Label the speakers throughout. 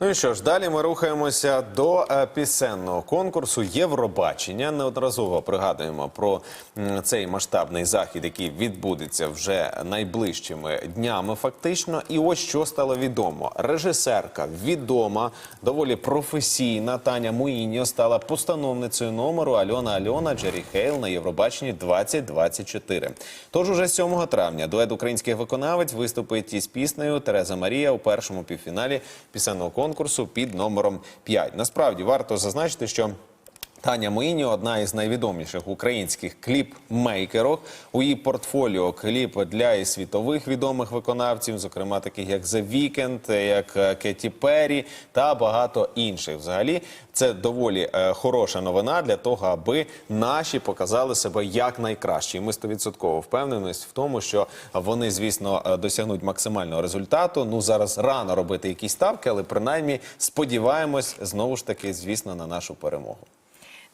Speaker 1: Ну і що ж, далі ми рухаємося до е, пісенного конкурсу Євробачення. Неодноразово пригадуємо про цей масштабний захід, який відбудеться вже найближчими днями. Фактично, і ось що стало відомо. Режисерка відома, доволі професійна Таня Муїньо стала постановницею номеру Альона Альона Джері Хейл на Євробаченні 2024. Тож уже 7 травня дует українських виконавець виступить із піснею Тереза Марія у першому півфіналі пісенного конкурсу під номером 5. Насправді варто зазначити, що Таня Моїні одна із найвідоміших українських кліп-мейкерок. У її портфоліо кліп для і світових відомих виконавців, зокрема таких як The Weeknd, як Кеті Перрі та багато інших. Взагалі, це доволі е, хороша новина для того, аби наші показали себе як найкраще. І ми стовідсотково впевнені в тому, що вони, звісно, е, досягнуть максимального результату. Ну зараз рано робити якісь ставки, але принаймні сподіваємось знову ж таки, звісно, на нашу перемогу.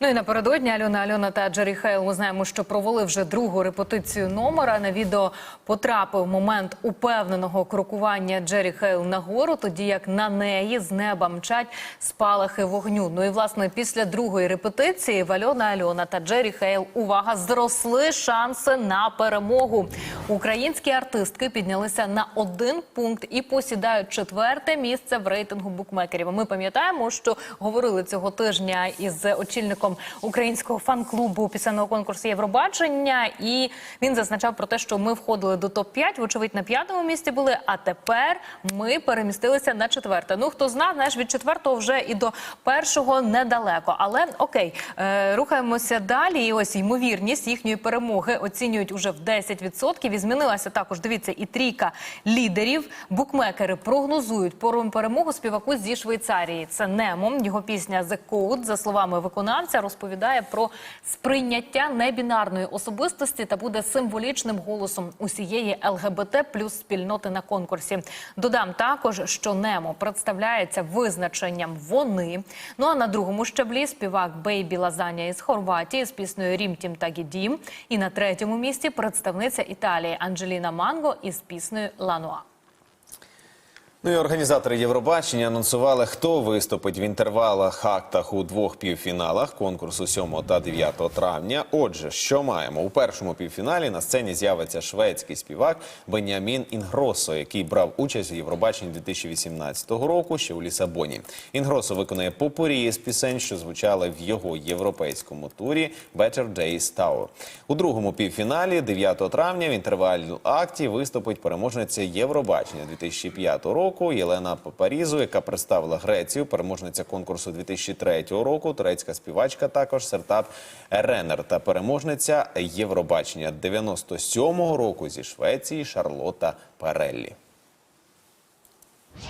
Speaker 2: Ну і напередодні Альона Альона та Джері Хейл ми знаємо, що провели вже другу репетицію номера. На відео потрапив момент упевненого крокування Джері Хейл нагору, тоді як на неї з неба мчать спалахи вогню. Ну і власне після другої репетиції в Альона Альона та Джері Хейл увага зросли шанси на перемогу. Українські артистки піднялися на один пункт і посідають четверте місце в рейтингу букмекерів. Ми пам'ятаємо, що говорили цього тижня із очільником українського фан-клубу пісенного конкурсу Євробачення, і він зазначав про те, що ми входили до топ 5 вочевидь на п'ятому місці були. А тепер ми перемістилися на четверте. Ну хто зна, знаєш, від четвертого вже і до першого недалеко. Але окей, е, рухаємося далі. І ось ймовірність їхньої перемоги оцінюють уже в 10%. І змінилася також. Дивіться, і трійка лідерів. Букмекери прогнозують пору перемогу співаку зі Швейцарії. Це Немо. Його пісня «The Code», за словами виконавця, розповідає про сприйняття небінарної особистості та буде символічним голосом усієї ЛГБТ плюс спільноти на конкурсі. Додам також, що Немо представляється визначенням вони. Ну а на другому щаблі співак Бейбі Лазаня із Хорватії з піснею Рімтім та Гідім. І на третьому місці представниця Італії Анджеліна Манго із піснею Лануа.
Speaker 1: Ну і організатори Євробачення анонсували, хто виступить в інтервалах актах у двох півфіналах конкурсу 7 та 9 травня. Отже, що маємо у першому півфіналі на сцені з'явиться шведський співак Бенямін Інгросо, який брав участь у Євробаченні 2018 року ще у Лісабоні. Інгросо виконає попурі з пісень, що звучали в його європейському турі Better Days Tour. У другому півфіналі 9 травня в інтервальному акті виступить переможниця Євробачення 2005 року. Єлена Папарізу, яка представила Грецію, переможниця конкурсу 2003 року. Турецька співачка також Сертап Ренер та переможниця Євробачення 97 року зі Швеції Шарлота Пареллі.